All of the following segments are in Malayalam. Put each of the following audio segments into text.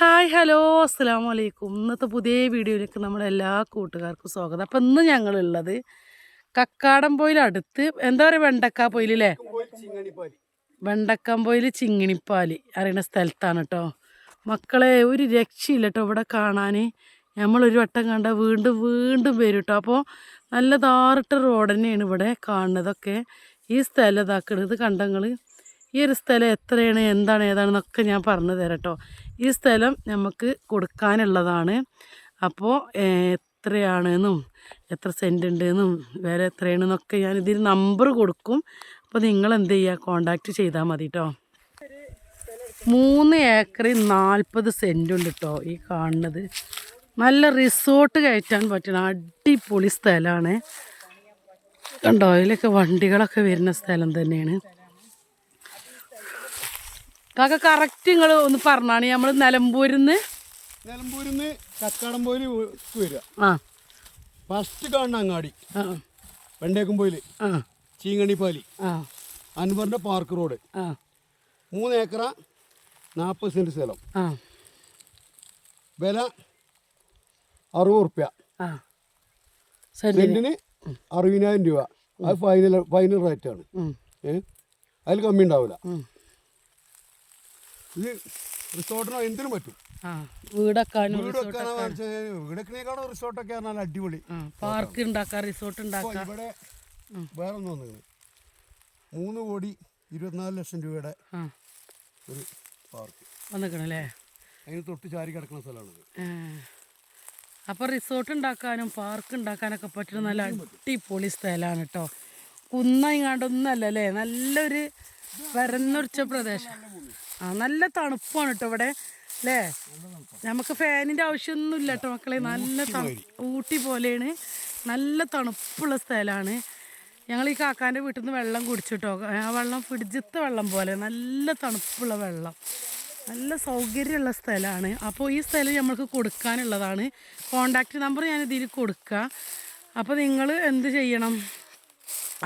ഹായ് ഹലോ അസ്സാം വലൈക്കും ഇന്നത്തെ പുതിയ വീഡിയോയിലേക്ക് നമ്മുടെ എല്ലാ കൂട്ടുകാർക്കും സ്വാഗതം. അപ്പം ഇന്ന് ഞങ്ങളുള്ളത് കക്കാടംപോയിൽ അടുത്ത് എന്താ പറയുക വെണ്ടക്കാ പൊയിലല്ലേ വെണ്ടക്കംപോയിൽ ചിങ്ങിണിപ്പാലി അറിയുന്ന സ്ഥലത്താണ് കേട്ടോ മക്കളെ ഒരു രക്ഷയില്ല കേട്ടോ ഇവിടെ കാണാൻ നമ്മളൊരു വട്ടം കണ്ട വീണ്ടും വീണ്ടും വരും കേട്ടോ അപ്പോൾ നല്ല താറിട്ട റോഡ് തന്നെയാണ് ഇവിടെ കാണുന്നതൊക്കെ. ഈ സ്ഥലം ഇതാക്കണത് കണ്ടങ്ങൾ ഈ ഒരു സ്ഥലം എത്രയാണ് എന്താണ് ഏതാണെന്നൊക്കെ ഞാൻ പറഞ്ഞു തരാം കേട്ടോ ഈ സ്ഥലം നമുക്ക് കൊടുക്കാനുള്ളതാണ്. അപ്പോൾ എത്രയാണെന്നും എത്ര സെന്റ് ഉണ്ടെന്നും വില എത്രയാണെന്നൊക്കെ ഞാൻ ഇതിൽ നമ്പർ കൊടുക്കും. അപ്പോൾ നിങ്ങൾ എന്ത് ചെയ്യുക കോണ്ടാക്റ്റ് ചെയ്താൽ മതി കേട്ടോ മൂന്ന് ഏക്കറിൽ നാൽപ്പത് സെന്റ് ഉണ്ട് കേട്ടോ ഈ കാണുന്നത്. നല്ല റിസോർട്ട് കയറ്റാൻ പറ്റുന്ന അടിപൊളി സ്ഥലമാണ്. കണ്ടോ അതിലൊക്കെ വണ്ടികളൊക്കെ വരുന്ന സ്ഥലം തന്നെയാണ്. കാക്ക കറക്റ്റ് നിങ്ങൾ ഒന്ന് പറഞ്ഞാണ്. നമ്മൾ നിലമ്പൂരിൽ നിന്ന് നിലമ്പൂരിൽ നിന്ന് കക്കാടംപോയിൽ വരിക ആ. ഫസ്റ്റ് കാണുന്ന അങ്ങാടി. ആ വെണ്ടേക്കുംപോയിൽ ആ. ചീങ്കണിപ്പാലി ആ. അൻവറിന്റെ പാർക്ക് റോഡ്. ആ. മൂന്ന് ഏക്കർ നാൽപ്പത് സെന്റ് സ്ഥലം. ആ. വില അറുപത് റുപ്യ ആ. സെന്റിന് സെന്റിന് അറുപതിനായിരം രൂപ. അത് ഫൈനൽ ഫൈനൽ റേറ്റാണ് ഉം, ഏ? അതിൽ കമ്മി ഉണ്ടാവില്ല ഉം. ഇത് റിസോർട്ടിനോ എന്തിനും പറ്റും. വീടൊക്കാനും വീട് വെക്കാനോ വീടൊക്കെക്കാളും റിസോർട്ടൊക്കെ പറഞ്ഞാൽ അടിപൊളി. പാർക്ക് ഉണ്ടാക്കാം റിസോർട്ട് ഉണ്ടാക്കാം ഇവിടെ വേറെ ഒന്ന് മൂന്ന് കോടി ഇരുപത്തിനാല് ലക്ഷം രൂപയുടെ ഒരു പാർക്ക്. വന്നിക്കണല്ലേ? അതിന് തൊട്ട് ചാരി കിടക്കുന്ന സ്ഥലമാണിത് അപ്പോൾ റിസോർട്ട് ഉണ്ടാക്കാനും പാർക്ക് ഉണ്ടാക്കാനൊക്കെ പറ്റുന്ന നല്ല അടിപൊളി സ്ഥലമാണ് കേട്ടോ കുന്നയിങ്ങാണ്ടൊന്നല്ല അല്ലേ നല്ലൊരു പരന്നുറച്ച പ്രദേശം. ആ നല്ല തണുപ്പാണ് കേട്ടോ ഇവിടെ. അല്ലേ നമുക്ക് ഫാനിന്റെ ആവശ്യമൊന്നുമില്ല കേട്ടോ മക്കളെ. നല്ല തണു ഊട്ടി പോലെയാണ്. നല്ല തണുപ്പുള്ള സ്ഥലമാണ്. ഞങ്ങൾ ഈ കാക്കാന്റെ വീട്ടിൽ നിന്ന് വെള്ളം കുടിച്ചിട്ടോ ആ വെള്ളം ഫ്രിഡ്ജത്തെ വെള്ളം പോലെ. നല്ല തണുപ്പുള്ള വെള്ളം. നല്ല സൗകര്യമുള്ള സ്ഥലമാണ്. അപ്പോൾ ഈ സ്ഥലം നമ്മൾക്ക് കൊടുക്കാനുള്ളതാണ്. കോണ്ടാക്റ്റ് നമ്പർ ഞാൻ ഇതിൽ കൊടുക്കുക അപ്പോൾ നിങ്ങൾ എന്ത് ചെയ്യണം?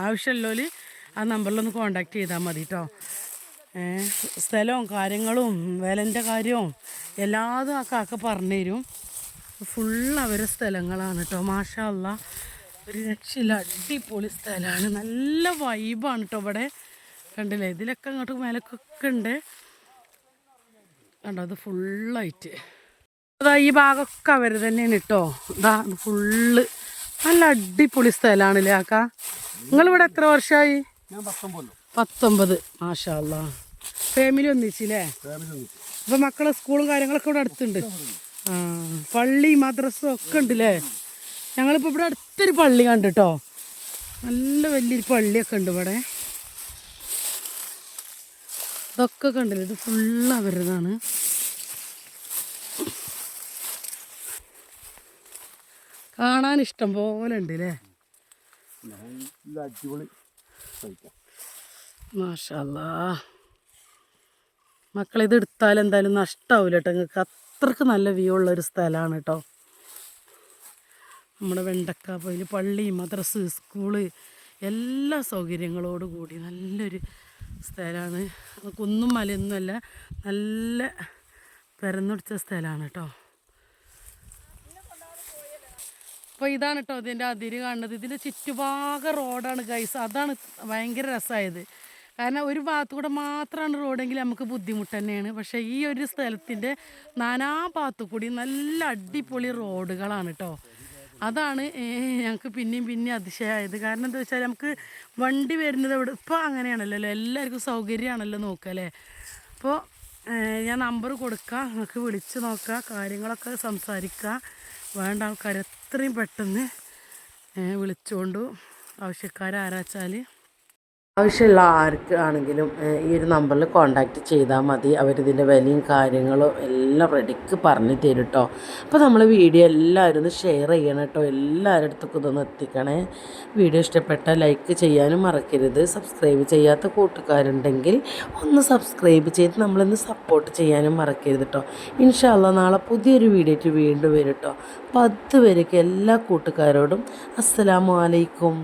ആവശ്യമുള്ളവർ ആ നമ്പറിലൊന്ന് കോണ്ടാക്ട് ചെയ്താൽ മതി കേട്ടോ സ്ഥലവും കാര്യങ്ങളും വിലന്റെ കാര്യവും എല്ലാതും ആ കാക്ക പറഞ്ഞു തരും ഫുള്ള് അവരെ സ്ഥലങ്ങളാണ് കേട്ടോ മാഷാ അല്ല ഒരു രക്ഷയില്ല. അടിപൊളി സ്ഥലമാണ് നല്ല വൈബാണ് കേട്ടോ ഇവിടെ. കണ്ടില്ലേ? ഇതിലൊക്കെ അങ്ങോട്ട് മേലക്കൊക്കെ ഉണ്ട്. കണ്ടോ? അത് ഫുള്ളായിട്ട്. അതാ ഈ ഭാഗമൊക്കെ അവർ തന്നെയാണ് കേട്ടോ ഇതാ ഫുള്ള്. നല്ല അടിപൊളി സ്ഥലമാണല്ലേ ആക്ക? നിങ്ങളിവിടെ എത്ര വർഷമായി പത്തൊമ്പത്. പത്തൊമ്പത്. മാഷാ അല്ലാ ഫാമിലി ഒന്നിച്ചില്ലേ? അപ്പൊ മക്കളെ സ്കൂളും കാര്യങ്ങളൊക്കെ ഇവിടെ അടുത്തുണ്ട്. ആ പള്ളി മദ്രസും ഒക്കെ ഉണ്ടല്ലേ? ഞങ്ങളിപ്പോ ഞങ്ങളിപ്പോൾ ഇവിടെ അടുത്തൊരു പള്ളി കണ്ടുട്ടോ? നല്ല വലിയൊരു പള്ളിയൊക്കെ ഉണ്ട് ഇവിടെ. ഇതൊക്കെ കണ്ടില്ലേ? ഇത് ഫുള്ള് അവരുതാണ്. കാണാൻ ഇഷ്ടം പോലെ ഉണ്ട് അല്ലേ മാഷല്ലാ മക്കളെ ഇത് എടുത്താൽ എന്തായാലും നഷ്ടമാവില്ല കേട്ടോ നിങ്ങൾക്ക് അത്രയ്ക്ക് നല്ല വ്യൂ ഉള്ളൊരു സ്ഥലമാണ് കേട്ടോ നമ്മുടെ വെണ്ടക്ക പോയിൽ പള്ളി മദ്രസ് സ്കൂൾ എല്ലാ സൗകര്യങ്ങളോട് കൂടി നല്ലൊരു സ്ഥലമാണ്. കുന്നും മലയൊന്നുമല്ല നല്ല പരന്നൊടിച്ച സ്ഥലമാണ് കേട്ടോ അപ്പോൾ ഇതാണ് കേട്ടോ ഇതിന്റെ അതിര് കാണുന്നത്. ഇതിന്റെ ചുറ്റുഭാഗ റോഡാണ് ഗൈസ് അതാണ് ഭയങ്കര രസമായത്. കാരണം ഒരു ഭാഗത്തൂടെ മാത്രമാണ് റോഡെങ്കിൽ നമുക്ക് ബുദ്ധിമുട്ട് തന്നെയാണ് പക്ഷേ ഈ ഒരു സ്ഥലത്തിന്റെ നാനാ ഭാഗത്തു കൂടി നല്ല അടിപൊളി റോഡുകളാണ് കേട്ടോ അതാണ് ഞങ്ങൾക്ക് പിന്നെയും പിന്നെയും അതിശയമായത് കാരണം എന്താ വെച്ചാൽ നമുക്ക് വണ്ടി വരുന്നത് ഇവിടെ ഇപ്പോൾ അങ്ങനെയാണല്ലോ എല്ലാവർക്കും സൗകര്യമാണല്ലോ നോക്കല്ലേ അപ്പോൾ ഞാൻ നമ്പർ കൊടുക്കാം. നിങ്ങൾക്ക് വിളിച്ച് നോക്കുക കാര്യങ്ങളൊക്കെ സംസാരിക്കുക വേണ്ട ആൾക്കാർ എത്രയും പെട്ടെന്ന് വിളിച്ചുകൊണ്ടു ആവശ്യക്കാരാരാച്ചാൽ ആവശ്യമുള്ള ആർക്കാണെങ്കിലും ആണെങ്കിലും ഈ ഒരു നമ്പറിൽ കോണ്ടാക്ട് ചെയ്താൽ മതി. അവരിതിന്റെ വിലയും കാര്യങ്ങളും എല്ലാം റെഡിക്ക് പറഞ്ഞു തരും കേട്ടോ അപ്പോൾ നമ്മൾ വീഡിയോ എല്ലാവരും ഒന്ന് ഷെയർ ചെയ്യണം കേട്ടോ എല്ലാവരുടെ അടുത്തേക്കും ഇതൊന്ന് എത്തിക്കണേ. വീഡിയോ ഇഷ്ടപ്പെട്ട ലൈക്ക് ചെയ്യാനും മറക്കരുത്. സബ്സ്ക്രൈബ് ചെയ്യാത്ത കൂട്ടുകാരുണ്ടെങ്കിൽ ഒന്ന് സബ്സ്ക്രൈബ് ചെയ്ത് നമ്മളൊന്ന് സപ്പോർട്ട് ചെയ്യാനും മറക്കരുത് കേട്ടോ ഇൻഷാല്ല നാളെ പുതിയൊരു വീഡിയോ വീണ്ടും വരും കേട്ടോ അപ്പോൾ അതുവരേക്കും എല്ലാ കൂട്ടുകാരോടും അസ്സലാമു അലൈക്കും.